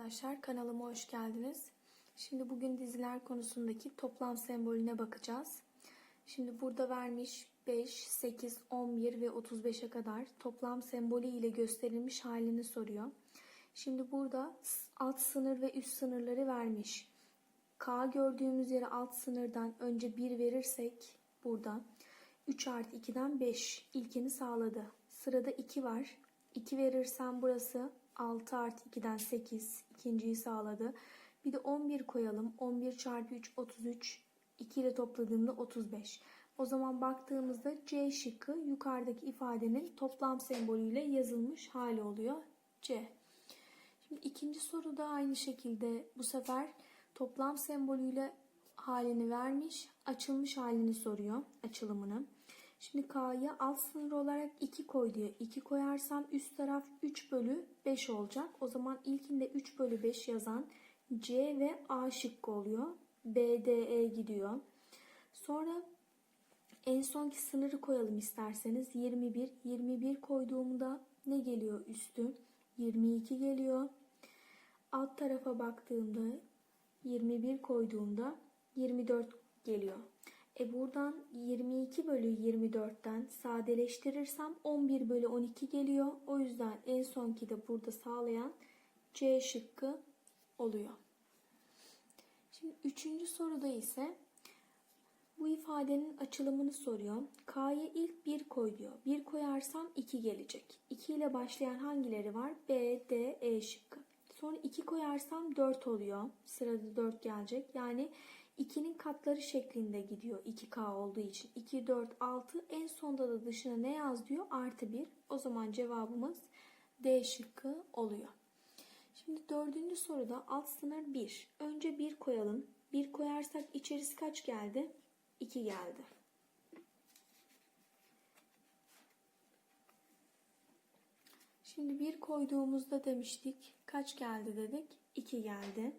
Arkadaşlar kanalıma hoş geldiniz. Şimdi bugün diziler konusundaki toplam sembolüne bakacağız. Şimdi burada vermiş 5, 8, 11 ve 35'e kadar toplam sembolü ile gösterilmiş halini soruyor. Şimdi burada alt sınır ve üst sınırları vermiş. K gördüğümüz yere alt sınırdan önce 1 verirsek burada 3 artı 2'den 5 ilkini sağladı. Sırada 2 var. 2 verirsem burası 6 artı 2'den 8 ikinciyi sağladı. Bir de 11 koyalım. 11 çarpı 3 33. 2 ile topladığımda 35. O zaman baktığımızda C şıkkı yukarıdaki ifadenin toplam sembolüyle yazılmış hali oluyor. C. Şimdi ikinci soru da aynı şekilde bu sefer toplam sembolüyle halini vermiş, açılmış halini soruyor, açılımını. Şimdi K'ya alt sınır olarak 2 koy diyor. 2 koyarsam üst taraf 3 bölü 5 olacak. O zaman ilkinde 3 bölü 5 yazan C ve A şıkkı oluyor. B, D, E gidiyor. Sonra en sonki sınırı koyalım isterseniz. 21. 21 koyduğumda ne geliyor üstü? 22 geliyor. Alt tarafa baktığımda 21 koyduğumda 24 geliyor. E buradan 22 bölü 24'ten sadeleştirirsem 11 bölü 12 geliyor. O yüzden en sonki de burada sağlayan C şıkkı oluyor. Şimdi üçüncü soruda ise bu ifadenin açılımını soruyor. K'ya ilk 1 koy diyor. 1 koyarsam 2 gelecek. 2 ile başlayan hangileri var? B, D, E şıkkı. Sonra 2 koyarsam 4 oluyor. Sırada 4 gelecek. Yani 2'nin katları şeklinde gidiyor 2K olduğu için. 2, 4, 6 en sonda da dışına ne yaz diyor? Artı 1. O zaman cevabımız D şıkkı oluyor. Şimdi dördüncü soruda alt sınır 1. Önce 1 koyalım. 1 koyarsak içerisi kaç geldi? 2 geldi. Şimdi 1 koyduğumuzda demiştik kaç geldi dedik? 2 geldi.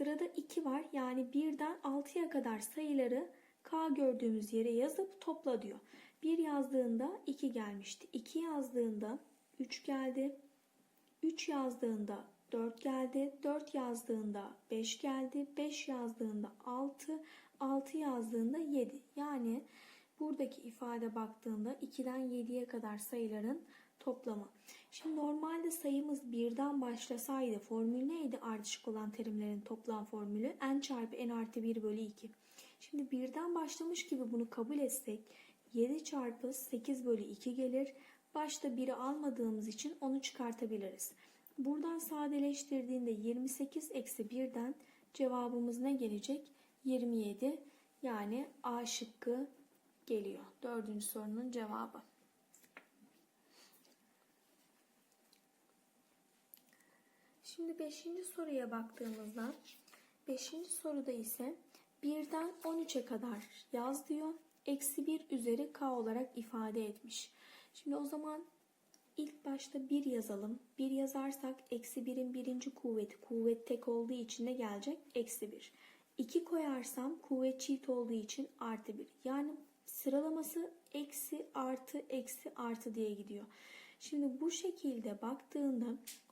Sırada 2 var. Yani 1'den 6'ya kadar sayıları K gördüğümüz yere yazıp topla diyor. 1 yazdığında 2 gelmişti. 2 yazdığında 3 geldi. 3 yazdığında 4 geldi. 4 yazdığında 5 geldi. 5 yazdığında 6. 6 yazdığında 7. Yani buradaki ifade baktığında 2'den 7'ye kadar sayıların toplamı. Şimdi normalde sayımız birden başlasaydı formül neydi ardışık olan terimlerin toplam formülü? n çarpı n artı 1 bölü 2. Şimdi birden başlamış gibi bunu kabul etsek 7 çarpı 8 bölü 2 gelir. Başta 1'i almadığımız için onu çıkartabiliriz. Buradan sadeleştirdiğinde 28 eksi 1'den cevabımız ne gelecek? 27 yani A şıkkı geliyor. Dördüncü sorunun cevabı. Şimdi 5. soruya baktığımızda 5. soruda ise 1'den 13'e kadar yaz diyor. Eksi 1 üzeri k olarak ifade etmiş. Şimdi o zaman ilk başta 1 yazalım. 1 yazarsak eksi 1'in birinci kuvveti kuvvet tek olduğu için ne gelecek? Eksi 1. 2 koyarsam kuvvet çift olduğu için artı 1. Yani sıralaması eksi artı eksi artı diye gidiyor. Şimdi bu şekilde baktığında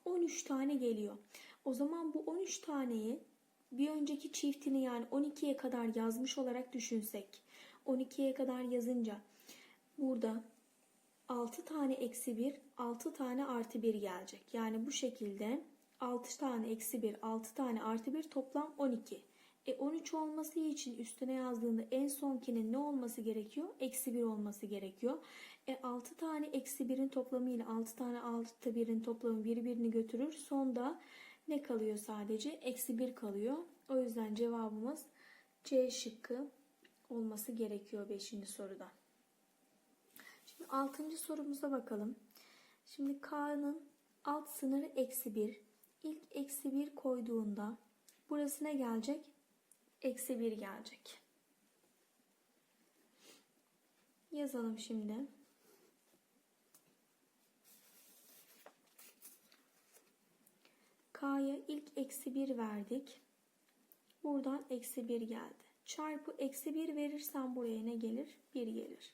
13 tane geliyor. O zaman bu 13 taneyi bir önceki çiftini yani 12'ye kadar yazmış olarak düşünsek. 12'ye kadar yazınca burada 6 tane eksi 1, 6 tane artı 1 gelecek. Yani bu şekilde 6 tane eksi 1, 6 tane artı 1 toplam 12. E 13 olması için üstüne yazdığında en sonkinin ne olması gerekiyor? Eksi 1 olması gerekiyor. E 6 tane eksi 1'in toplamı ile 6 tane artı 1'in toplamı birbirini götürür. Sonda ne kalıyor sadece? Eksi 1 kalıyor. O yüzden cevabımız C şıkkı olması gerekiyor 5. soruda. Şimdi 6. sorumuza bakalım. Şimdi K'nın alt sınırı eksi 1. İlk eksi 1 koyduğunda burası ne gelecek? Eksi 1 gelecek. Yazalım şimdi. K'ya ilk eksi 1 verdik. Buradan eksi 1 geldi. Çarpı eksi 1 verirsem buraya ne gelir? 1 gelir.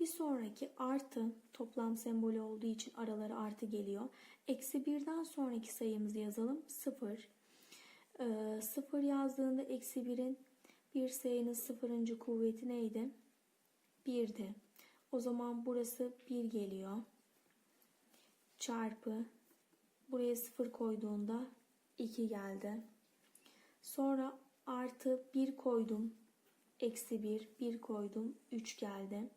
Bir sonraki artı toplam sembolü olduğu için araları artı geliyor. Eksi birden sonraki sayımızı yazalım. 0. Ee, 0 yazdığında eksi 1'in bir sayının sıfırıncı kuvveti neydi? 1'di. O zaman burası 1 geliyor. Çarpı. Buraya 0 koyduğunda 2 geldi. Sonra artı 1 koydum. Eksi 1. 1 koydum. 3 geldi.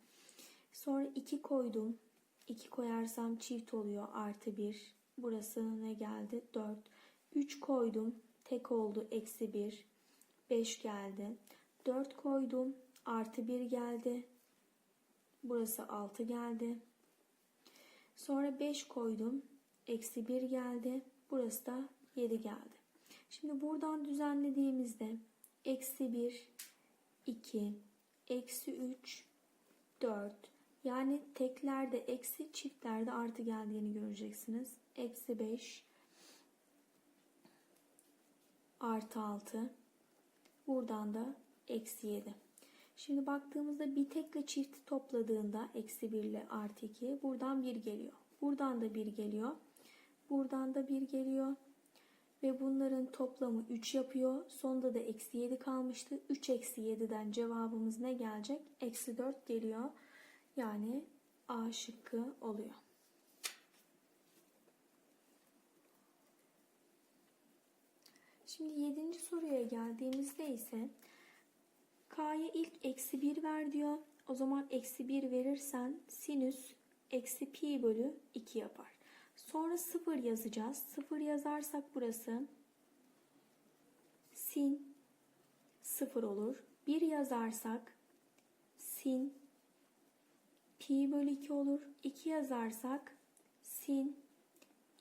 Sonra 2 koydum. 2 koyarsam çift oluyor. Artı 1. Burası ne geldi? 4. 3 koydum. Tek oldu. Eksi 1. 5 geldi. 4 koydum. Artı 1 geldi. Burası 6 geldi. Sonra 5 koydum. Eksi 1 geldi. Burası da 7 geldi. Şimdi buradan düzenlediğimizde eksi 1, 2, eksi 3, 4. Yani teklerde eksi, çiftlerde artı geldiğini göreceksiniz. Eksi 5, artı 6. Buradan da eksi 7. Şimdi baktığımızda bir tekle çifti topladığında eksi 1 ile artı 2 buradan 1 geliyor. Buradan da 1 geliyor. Buradan da 1 geliyor. Ve bunların toplamı 3 yapıyor. Sonda da eksi 7 kalmıştı. 3 eksi 7'den cevabımız ne gelecek? Eksi 4 geliyor. Yani A şıkkı oluyor. Şimdi 7. soruya geldiğimizde ise K'ya ilk eksi 1 ver diyor. O zaman eksi 1 verirsen sinüs eksi pi bölü 2 yapar. Sonra 0 yazacağız. 0 yazarsak burası sin 0 olur. 1 yazarsak sin pi bölü 2 olur. 2 yazarsak sin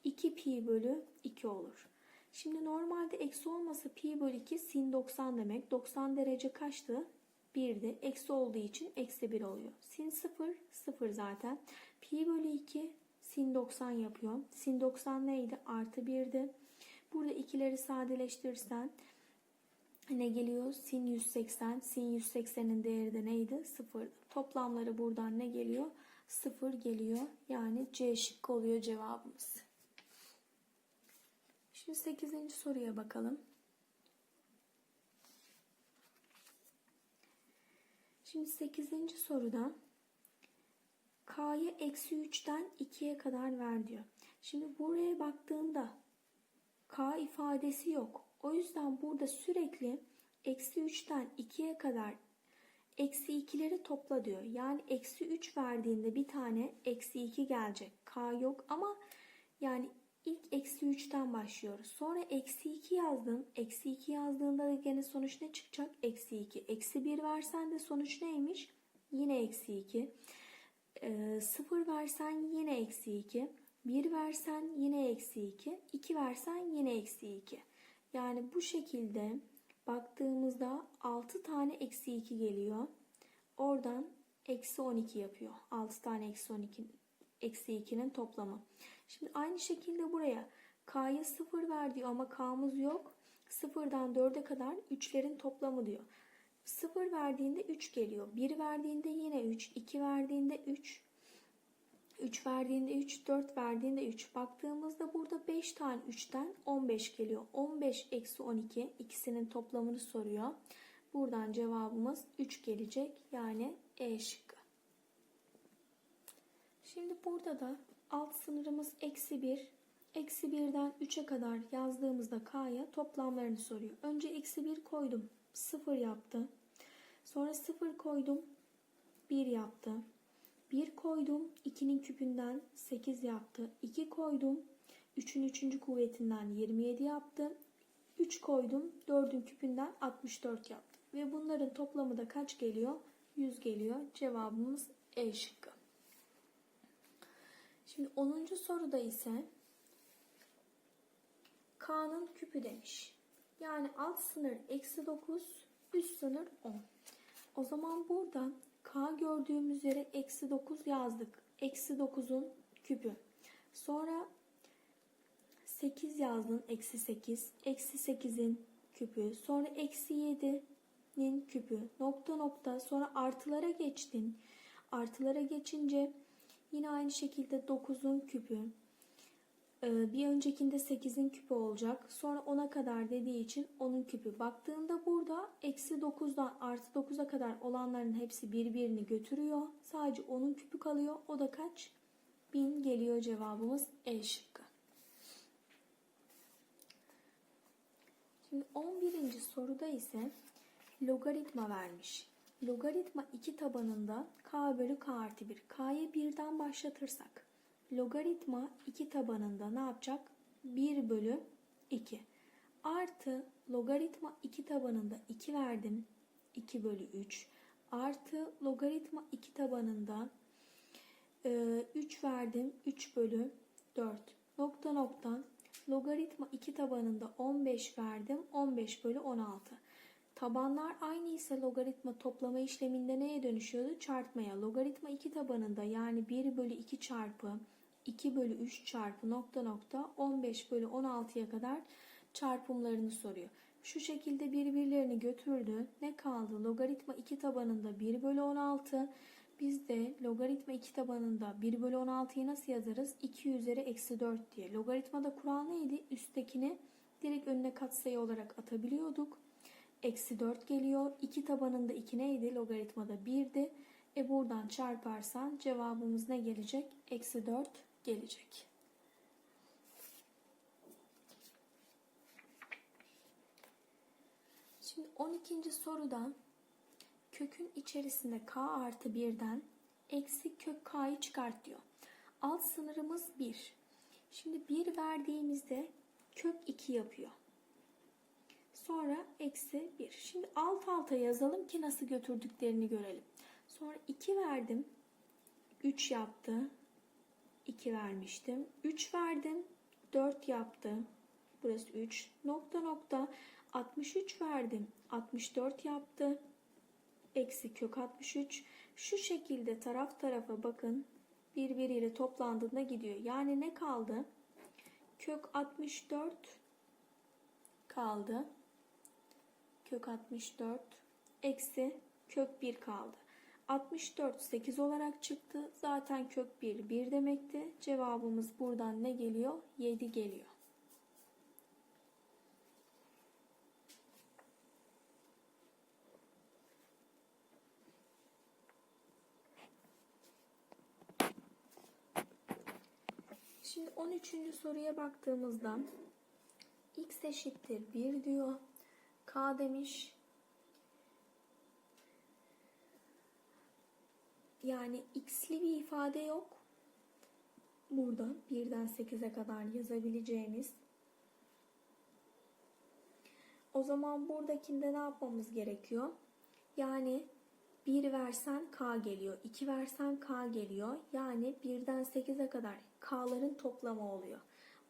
2 pi bölü 2 olur. Şimdi normalde eksi olmasa pi bölü 2 sin 90 demek. 90 derece kaçtı? 1'di. Eksi olduğu için eksi 1 oluyor. Sin 0, 0 zaten. Pi bölü 2 sin 90 yapıyor. Sin 90 neydi? Artı 1'di. Burada ikileri sadeleştirirsen ne geliyor? Sin 180. Sin 180'in değeri de neydi? 0. Toplamları buradan ne geliyor? 0 geliyor. Yani C şıkkı oluyor cevabımız. Şimdi 8. soruya bakalım. Şimdi 8. soruda K'yı eksi 3'ten 2'ye kadar ver diyor. Şimdi buraya baktığımda K ifadesi yok. O yüzden burada sürekli eksi 3'ten 2'ye kadar eksi 2'leri topla diyor. Yani eksi 3 verdiğinde bir tane eksi 2 gelecek. K yok ama yani ilk eksi 3'ten başlıyoruz. Sonra eksi 2 yazdım. Eksi 2 yazdığında da gene sonuç ne çıkacak? Eksi 2. Eksi 1 versen de sonuç neymiş? Yine eksi 2. E, 0 versen yine eksi 2. 1 versen yine eksi 2. 2 versen yine eksi 2. Yani bu şekilde baktığımızda 6 tane eksi 2 geliyor. Oradan eksi 12 yapıyor. 6 tane eksi 12 eksi 2'nin toplamı. Şimdi aynı şekilde buraya k'ya 0 ver diyor ama k'mız yok. 0'dan 4'e kadar 3'lerin toplamı diyor. 0 verdiğinde 3 geliyor. 1 verdiğinde yine 3. 2 verdiğinde 3. 3 verdiğinde 3. 4 verdiğinde 3. Baktığımızda burada 5 tane 3'ten 15 geliyor. 15 eksi 12 ikisinin toplamını soruyor. Buradan cevabımız 3 gelecek. Yani E şıkkı. Şimdi burada da alt sınırımız eksi 1. Eksi 1'den 3'e kadar yazdığımızda k'ya toplamlarını soruyor. Önce eksi 1 koydum. 0 yaptı. Sonra 0 koydum. 1 yaptı. 1 koydum. 2'nin küpünden 8 yaptı. 2 koydum. 3'ün 3. kuvvetinden 27 yaptı. 3 koydum. 4'ün küpünden 64 yaptı. Ve bunların toplamı da kaç geliyor? 100 geliyor. Cevabımız E şıkkı. Şimdi 10. soruda ise K'nın küpü demiş. Yani alt sınır eksi 9, üst sınır 10. O zaman burada K gördüğümüz yere eksi 9 yazdık. Eksi 9'un küpü. Sonra 8 yazdın. Eksi 8. Eksi 8'in küpü. Sonra eksi 7'nin küpü. Nokta nokta. Sonra artılara geçtin. Artılara geçince yine aynı şekilde 9'un küpü. Ee, bir öncekinde 8'in küpü olacak. Sonra 10'a kadar dediği için 10'un küpü. Baktığında burada eksi 9'dan artı 9'a kadar olanların hepsi birbirini götürüyor. Sadece 10'un küpü kalıyor. O da kaç? 1000 geliyor cevabımız E şıkkı. Şimdi 11. soruda ise logaritma vermiş. Logaritma 2 tabanında k bölü k artı 1. K'yı 1'den başlatırsak logaritma 2 tabanında ne yapacak? 1 bölü 2. Artı logaritma 2 tabanında 2 verdim. 2 bölü 3. Artı logaritma 2 tabanında 3 verdim. 3 bölü 4. Nokta nokta. Logaritma 2 tabanında 15 verdim. 15 bölü 16. Tabanlar aynı ise logaritma toplama işleminde neye dönüşüyordu? Çarpmaya. Logaritma 2 tabanında yani 1 bölü 2 çarpı 2 bölü 3 çarpı nokta nokta 15 bölü 16'ya kadar çarpımlarını soruyor. Şu şekilde birbirlerini götürdü. Ne kaldı? Logaritma 2 tabanında 1 bölü 16. Biz de logaritma 2 tabanında 1 bölü 16'yı nasıl yazarız? 2 üzeri eksi 4 diye. Logaritmada kural neydi? Üsttekini direkt önüne katsayı olarak atabiliyorduk. Eksi 4 geliyor. 2 tabanında 2 neydi? Logaritmada 1'di. E buradan çarparsan cevabımız ne gelecek? Eksi 4 gelecek. Şimdi 12. soruda kökün içerisinde k artı 1'den eksi kök k'yı çıkart diyor. Alt sınırımız 1. Şimdi 1 verdiğimizde kök 2 yapıyor. Sonra eksi 1. Şimdi alt alta yazalım ki nasıl götürdüklerini görelim. Sonra 2 verdim. 3 yaptı. 2 vermiştim. 3 verdim. 4 yaptı. Burası 3. Nokta nokta. 63 verdim. 64 yaptı. Eksi kök 63. Şu şekilde taraf tarafa bakın. Birbiriyle toplandığında gidiyor. Yani ne kaldı? Kök 64 kaldı. Kök 64 eksi kök 1 kaldı. 64 8 olarak çıktı. Zaten kök 1 1 demekti. Cevabımız buradan ne geliyor? 7 geliyor. Şimdi 13. soruya baktığımızda x eşittir 1 diyor. K demiş. Yani x'li bir ifade yok. Burada 1'den 8'e kadar yazabileceğimiz. O zaman buradakinde ne yapmamız gerekiyor? Yani 1 versen k geliyor, 2 versen k geliyor. Yani 1'den 8'e kadar k'ların toplamı oluyor.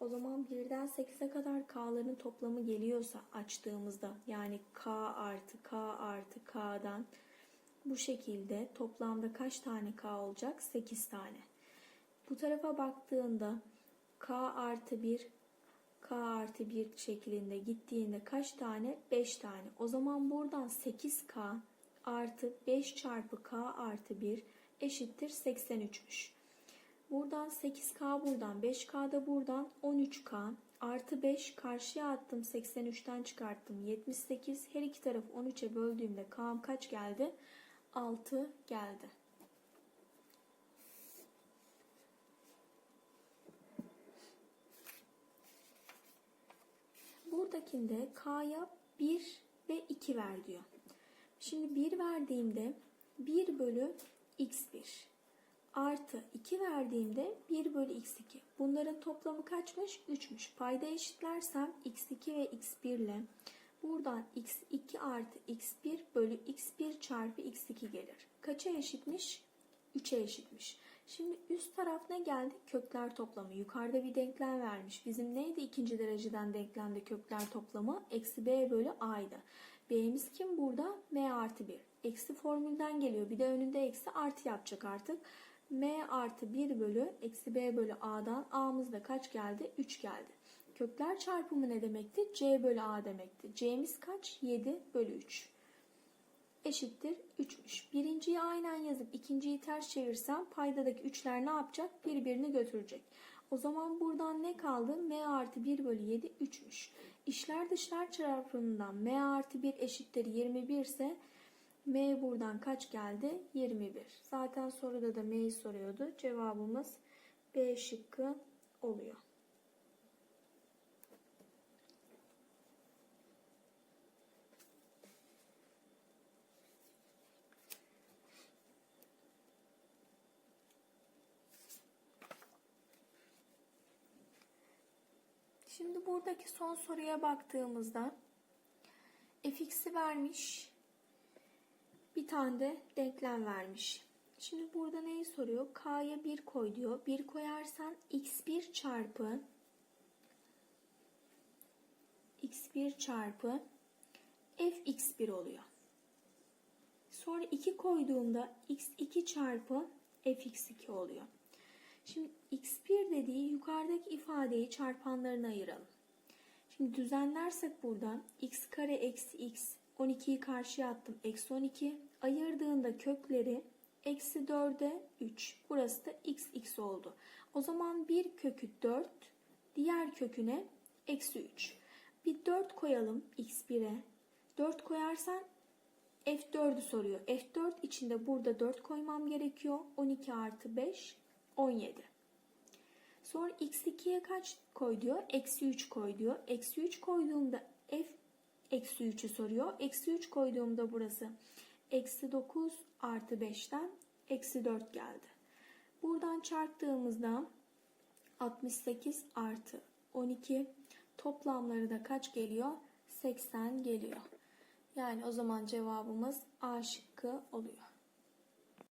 O zaman 1'den 8'e kadar k'ların toplamı geliyorsa açtığımızda yani k artı k artı k'dan bu şekilde toplamda kaç tane k olacak? 8 tane. Bu tarafa baktığında k artı 1 k artı 1 şeklinde gittiğinde kaç tane? 5 tane. O zaman buradan 8k artı 5 çarpı k artı 1 eşittir 83'müş. Buradan 8k buradan 5k da buradan 13k artı 5 karşıya attım 83'ten çıkarttım 78 her iki tarafı 13'e böldüğümde k'm kaç geldi? 6 geldi. Buradakinde k'ya 1 ve 2 ver diyor. Şimdi 1 verdiğimde 1 bölü x1 artı 2 verdiğimde 1 bölü x2. Bunların toplamı kaçmış? 3'müş. Payda eşitlersem x2 ve x1 ile buradan x2 artı x1 bölü x1 çarpı x2 gelir. Kaça eşitmiş? 3'e eşitmiş. Şimdi üst taraf ne geldi? Kökler toplamı. Yukarıda bir denklem vermiş. Bizim neydi ikinci dereceden denklemde kökler toplamı? Eksi b bölü a'ydı. B'miz kim burada? M artı 1. Eksi formülden geliyor. Bir de önünde eksi artı yapacak artık. M artı 1 bölü eksi B bölü A'dan A'mız da kaç geldi? 3 geldi. Kökler çarpımı ne demekti? C bölü A demekti. C'miz kaç? 7 bölü 3. eşittir 3'müş. Birinciyi aynen yazıp ikinciyi ters çevirsem paydadaki 3'ler ne yapacak? Birbirini götürecek. O zaman buradan ne kaldı? m artı 1 bölü 7 3'müş. İşler dışlar çarpımından m artı 1 eşittir 21 ise m buradan kaç geldi? 21. Zaten soruda da m'yi soruyordu. Cevabımız B şıkkı oluyor. Şimdi buradaki son soruya baktığımızda fx'i vermiş. Bir tane de denklem vermiş. Şimdi burada neyi soruyor? K'ya 1 koy diyor. 1 koyarsan x1 çarpı x1 çarpı fx1 oluyor. Sonra 2 koyduğumda x2 çarpı fx2 oluyor. Şimdi x1 dediği yukarıdaki ifadeyi çarpanlarına ayıralım. Şimdi düzenlersek buradan x kare eksi x 12'yi karşıya attım. Eksi 12 ayırdığında kökleri eksi 4'e 3. Burası da x x oldu. O zaman bir kökü 4 diğer köküne eksi 3. Bir 4 koyalım x1'e. 4 koyarsan f4'ü soruyor. f4 içinde burada 4 koymam gerekiyor. 12 artı 5 17. Sonra x2'ye kaç koy diyor? Eksi 3 koy diyor. Eksi 3 koyduğumda f eksi 3'ü soruyor. Eksi 3 koyduğumda burası eksi 9 artı 5'ten eksi 4 geldi. Buradan çarptığımızda 68 artı 12 toplamları da kaç geliyor? 80 geliyor. Yani o zaman cevabımız A şıkkı oluyor.